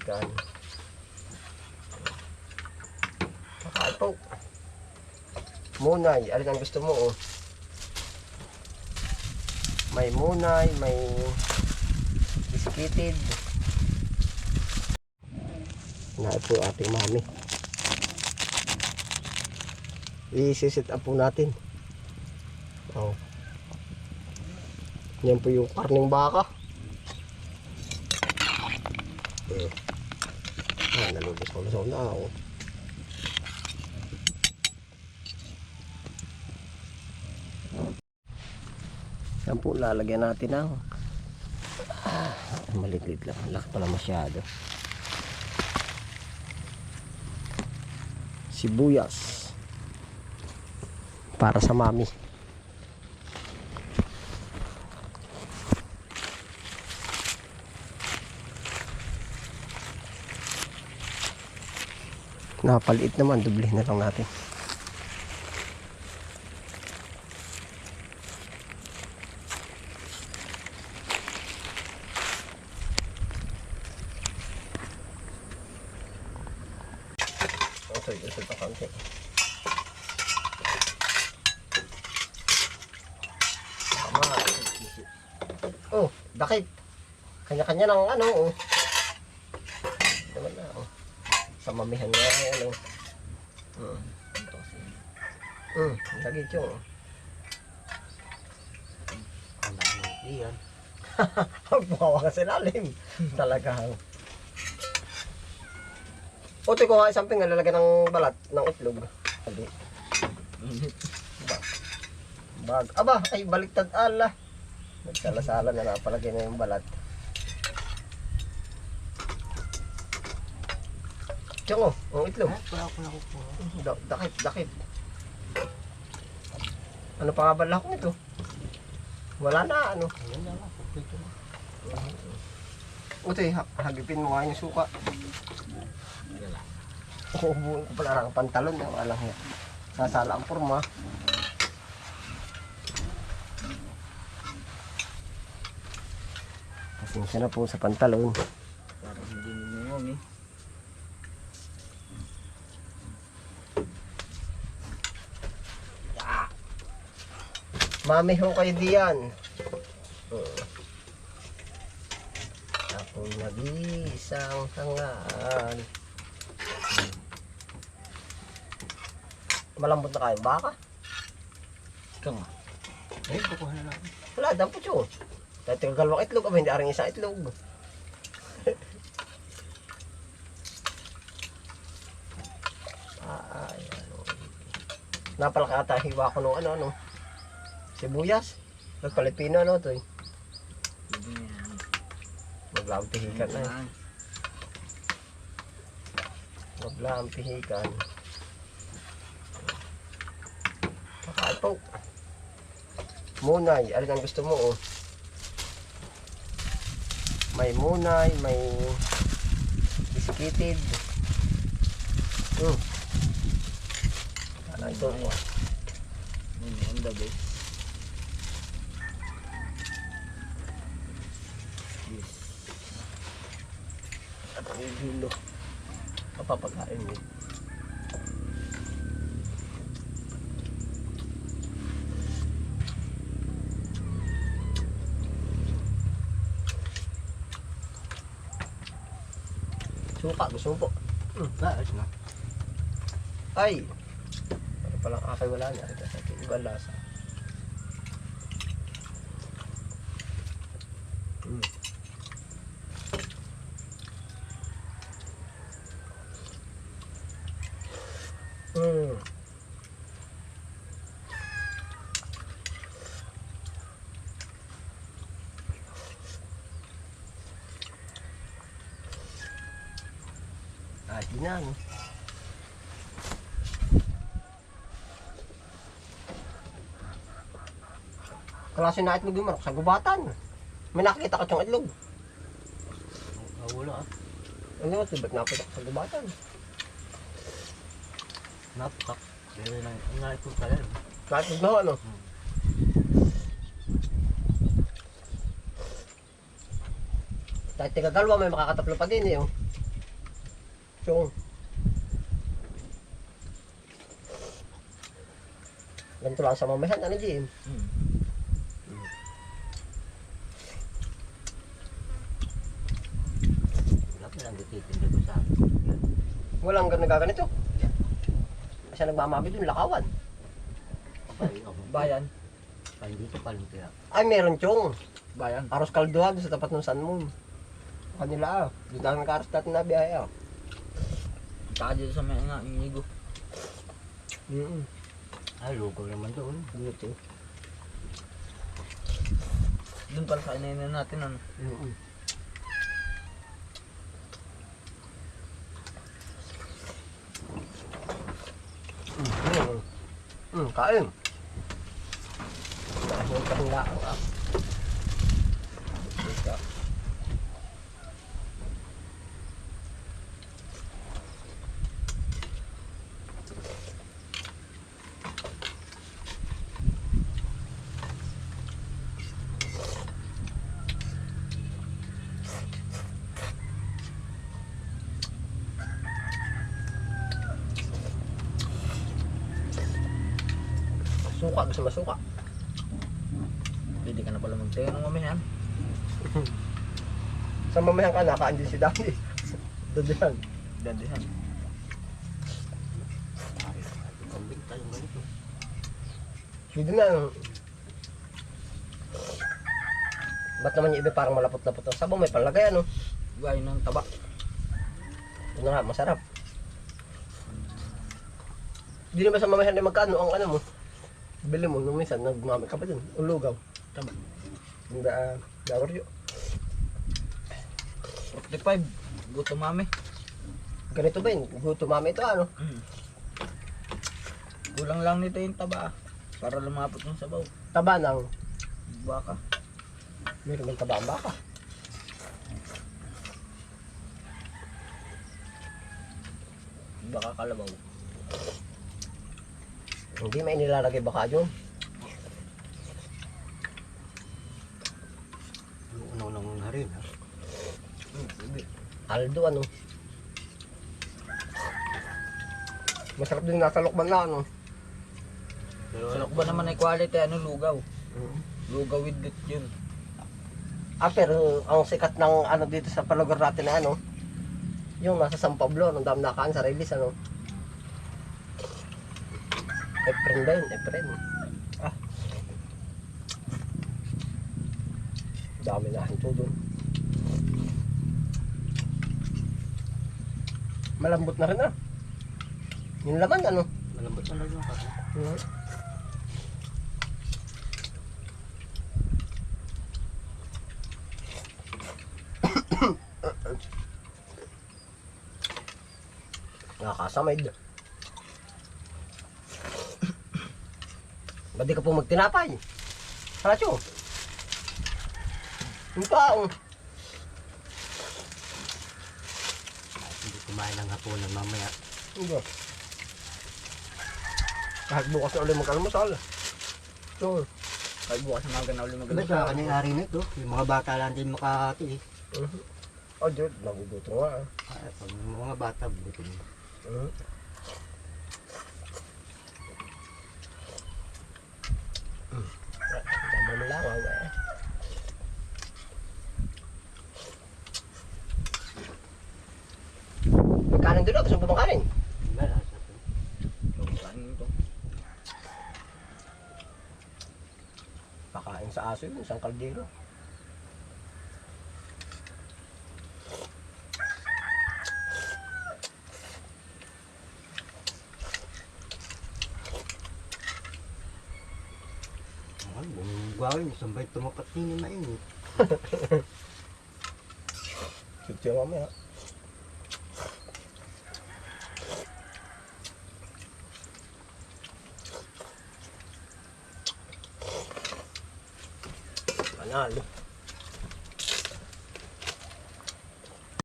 pihikan. Kakain po. Munay, alin ang gusto mo oh. May munay, may biskitid. Na po ating mami. I-set up po natin. Oh. Yan po yung karning baka. Eh. Nalubos ko na na ako. Yan po, lalagyan natin ng ah, maliit lang. Laki pala masyado. Sibuyas. Para sa mami. Napaliit naman, dubli na lang natin. Oh, dakit. Kanya-kanya ng ano, oh. Sa mamihan nga, ano. Hmm. Hmm, lagi yung. Ang dami iyan. Bukawa ka sa lalim. Talaga. O, ko nga isang pinga, lalagyan ng balat ng itlog. Hindi. Bag. Aba, ay baliktad ala. Nagsalasala na napalagay na yung balat. Tiyan o, ang itlog. Wala ko na kukuha. Da- dakit, dakit. Ano pa nga ba lahok nito? Wala na, ano. Ayan na lang. Kompleto na. Utoy, ha hagipin mo nga yung suka. Uubuin ko pala ng pantalon na wala nga. Sasala ang forma. Pasensya na po sa pantalon. Parang hindi minungong eh. Mami ho kayo diyan. Hmm. Ako nag-isang hangaan. Malambot na kayo baka? Ikaw nga. Eh, kukuha na lang. Wala, dampot yun. Dahil tinggal galawang itlog, aba hindi aring isang itlog. Ano. Napalaki ata hiwa ko nung ano, ano. Sibuyas. Nagpalipino, ano to eh. Yan. Maglampihikan na eh. Yan. Maglampihikan. Kakain po. Munay, alin ang gusto mo oh. May munay, may biskitid. Hmm. Ano ito? Yun, on the base. At ang gulo. Kapapagkain mo. Suka, gusto mo po. Hmm, ayos na. Ay! Ano palang akay wala akin. Iba lasa. Mm. Ah, di na, no? Klase na itlog yung manok sa gubatan. May nakikita ka tiyong itlog. Ah, wala ah. Ano ba, ba't napita ka sa gubatan? Napakak. Pero nang nga ito pala. no? Nakitog na ano? Kahit tiga dalawa may makakataplo pa din eh. oh. Chong. Ganito lang sa mamahan, ano Jim? Hmm. Wala pa lang dititinda ko sa akin. Walang gan nagaganito. Kasi nagmamabi dun, lakawan. Bayan. Ay, dito pa lang kaya. Ay, meron Chong. Bayan. Aros kalduhan sa tapat ng Sun Moon. Kanila ah. Dito ang karos natin na biyahe ah. Saka dito sa may nga, inigo. Mm Ay, lugaw naman doon. Dito. Doon pala sa inainin natin ano. Mm Mm. Mm, kain. Dahil ka lang ah. Dito. Suka, gusto masuka. Pwede ka na pala magtayo ng mamihan. Sa mamayan ka, nakain din si Daddy. Dadihan. Dadihan. Pwede na. ano. Ba't naman yung iba parang malapot-lapot ang sabaw? May palagay ano? Gaya ng taba. Ito na nga, masarap. Hindi naman sa mamahan na magkano ang ano mo. Bili mo nung minsan, nagmamay ka pa dun. Ulugaw. Taba. Yung da, dawaryo. 45. Guto mami. Ganito ba yun? Guto mami ito ano? Hmm. Kulang lang nito yung taba. Para lumapot yung sabaw. Taba ng, Baka. meron bang taba ang baka? Baka kalabaw. Hindi may nilalagay baka yun. Yung unang-unang harin, ha? Hmm, pwede. Aldo ano. Masarap din nasa lokban na ano. Pero Sa ba naman ay quality, ano, lugaw. Lugaw with it yun. Ah, pero ang sikat ng ano dito sa palugar natin na ano, yung nasa San Pablo, nung dam nakaan sa release, ano. Efren ba yun? Efren. Ah. Dami na hinto dun. Malambot na rin ah. Yung laman ano. malambot na lang yung kasi. Mhm. Nakakasamid. Ba't di ka po magtinapay? Halatyo. Yung paong. Hindi kumain ng hapunan mamaya. Hindi. Kahit bukas na ulit magkalmasal. So, Kahit bukas na mga na ulit Diba magaling. sa kanyang ari nito, yung mga bata lang din makati eh. mhm. Oh, dude, nagugutom nga. ah. Ay, pag mga bata, buto mo. Mhm. Damo mo lang, ah. Ah. gusto mo ito. Pakain sa aso yun, isang kaldero. Ay, bumugawin, isang bay tumapat din yung mainit. Cute yung mamaya. Panalo.